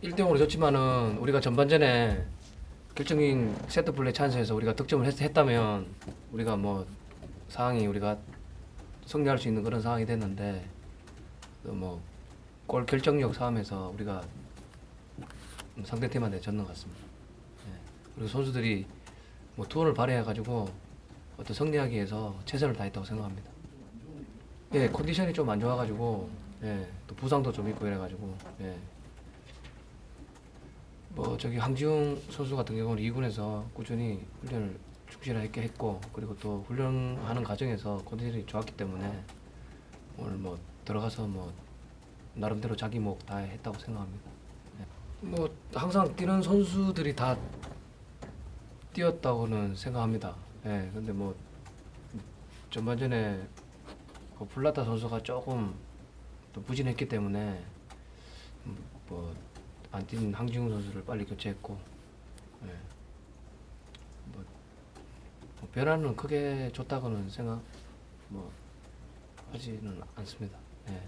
저기 1대0으로 졌지만은 우리가 전반전에 결정적인 세트 플레이 찬스에서 우리가 득점을 했, 했다면 우리가 뭐 상황이 우리가 승리할 수 있는 그런 상황이 됐는데 뭐골 결정력 싸움에서 우리가 상대팀한테 졌는 것 같습니다. 예. 그리고 선수들이 뭐 투혼을 발휘해 가지고 어떤 승리하기 위해서 최선을 다했다고 생각합니다. 예, 컨디션이 좀 안 좋아가지고 예, 또 부상도 좀 있고 이래가지고 예. 뭐 저기 황지웅 선수 같은 경우는 2군에서 꾸준히 훈련을 충실하게 했고 그리고 또 훈련하는 과정에서 컨디션이 좋았기 때문에 오늘 뭐 들어가서 뭐 나름대로 자기 목 다 했다고 생각합니다. 예. 뭐 항상 뛰는 선수들이 다 뛰었다고는 생각합니다. 예, 근데 뭐 전반전에 그 플라타 선수가 조금 또 부진했기 때문에 뭐 안뛴 황지웅 선수를 빨리 교체했고 예. 뭐, 뭐 변화는 크게 줬다고는 생각 뭐 하지는 않습니다. 예.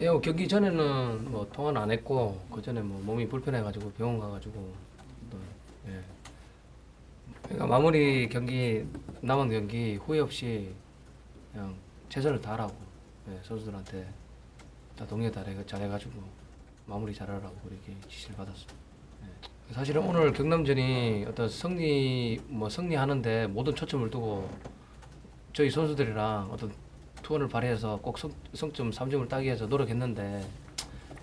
예, 뭐 경기 전에는 뭐 통화는 안 했고 그 전에 뭐 몸이 불편해가지고 병원 가가지고 또 예. 그러니까 마무리 경기 남은 경기 후회 없이 그냥 최선을 다하라고 예, 선수들한테 다 동의 다 해- 잘해가지고 마무리 잘하라고 그렇게 지시를 받았습니다. 예. 사실은 오늘 경남전이 어떤 승리 뭐 승리하는데 모든 초점을 두고 저희 선수들이랑 어떤 투혼을 발휘해서 꼭 승, 승점 3점을 따기 위해서 노력했는데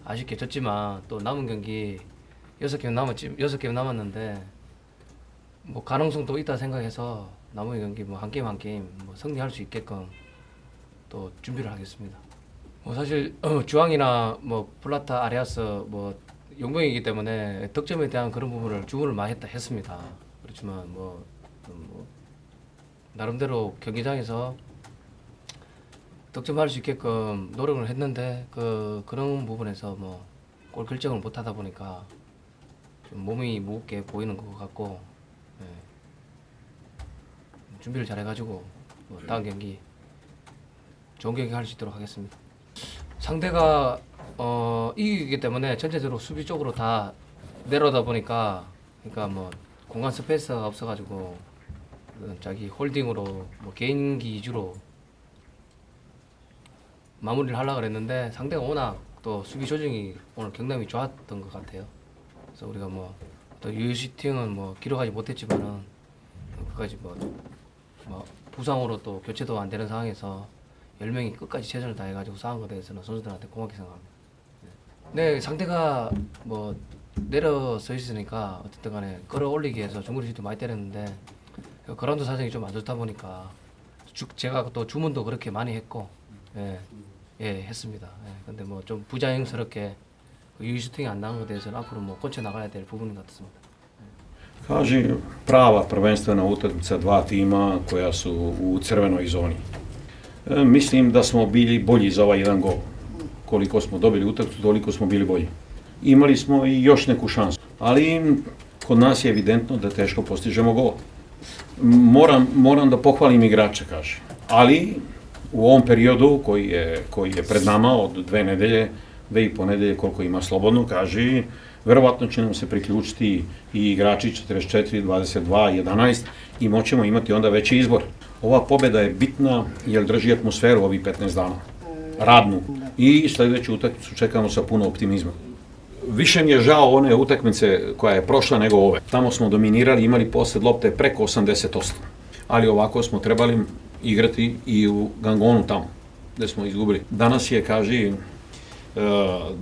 아쉽게 졌지만 또 남은 경기 여섯 게임 남았지 여섯 게임 남았는데 뭐 가능성도 있다 생각해서 남은 경기 뭐 한 게임 한 게임 뭐 승리할 수 있게끔 또 준비를 하겠습니다. 뭐 사실 어, 주황이나 뭐 플라타 아리아스 뭐 용병이기 때문에 득점에 대한 그런 부분을 주문을 많이 했다 했습니다. 그렇지만 뭐, 음, 뭐 나름대로 경기장에서 득점할 수 있게끔 노력을 했는데 그 그런 부분에서 뭐 골 결정을 못 하다 보니까 좀 몸이 무겁게 보이는 것 같고 예. 준비를 잘 해가지고 뭐 다음 경기 좋은 경기 할 수 있도록 하겠습니다. 상대가 어, 이기기 때문에 전체적으로 수비 쪽으로 다 내려오다 보니까 그러니까 뭐 공간 스페이스가 없어가지고 그 자기 홀딩으로 뭐 개인기 위주로 마무리를 하려고 그랬는데 상대가 워낙 또 수비 조정이 오늘 경남이 좋았던 것 같아요. 그래서 우리가 뭐또 유슈팅은 뭐 기록하지 못했지만은 끝까지 뭐, 뭐 부상으로 또 교체도 안 되는 상황에서 10명이 끝까지 최선을 다해가지고 싸운 것에 대해서는 선수들한테 고맙게 생각합니다. 네, 상대가 뭐 내려서 있으니까 어쨌든 간에 끌어올리기 위해서 중거리 슛도 많이 때렸는데 그 그라운드 사정이 좀 안 좋다 보니까 주, 제가 또 주문도 그렇게 많이 했고 예, 예 했습니다. 예, 근데 뭐 좀 부자연스럽게 그 유슈팅이 안 나온 것에 대해서는 앞으로 뭐 고쳐 나가야 될 부분인 것 같습니다. Kaži prava prvenstvena utakmica dva tima koja su u crvenoj zoni. E, mislim da smo bili bolji za ovaj jedan gol. Koliko smo dobili utakmicu, toliko smo bili bolji. Imali smo i još neku šansu, ali kod nas je evidentno da teško postižemo gol. Moram, moram da pohvalim igrače, kaže. Ali u ovom periodu koji je, koji je pred nama od dve nedelje, dve i po nedelje koliko ima slobodno, kaže, verovatno će nam se priključiti i igrači 44, 22, 11 i moćemo imati onda veći izbor. Ova pobjeda je bitna jer drži atmosferu ovih 15 dana, radnu i sledeću utakmicu čekamo sa puno optimizma. Više mi je žao one utakmice koja je prošla nego ove. Tamo smo dominirali, imali posed lopte preko 80%. Ali ovako smo trebali igrati i u Gangonu tamo, gde smo izgubili. Danas je, kaži,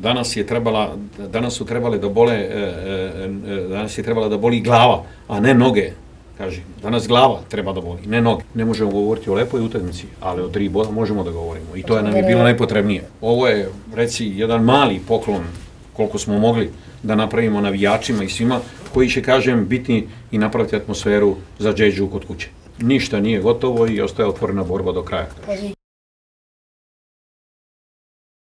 danas je trebala, danas su trebale da bole, e, e, e, danas je trebala da boli glava, a ne noge. Kaži, danas glava treba da boli, ne noge. Ne možemo govoriti o lepoj utakmici, ali o tri boda možemo da govorimo. I to je nam je bilo najpotrebnije. Ovo je, reci, jedan mali poklon koliko smo mogli da napravimo navijačima i svima koji će, kažem, biti i napraviti atmosferu za Džeđu kod kuće. Ništa nije gotovo i ostaje otvorena borba do kraja.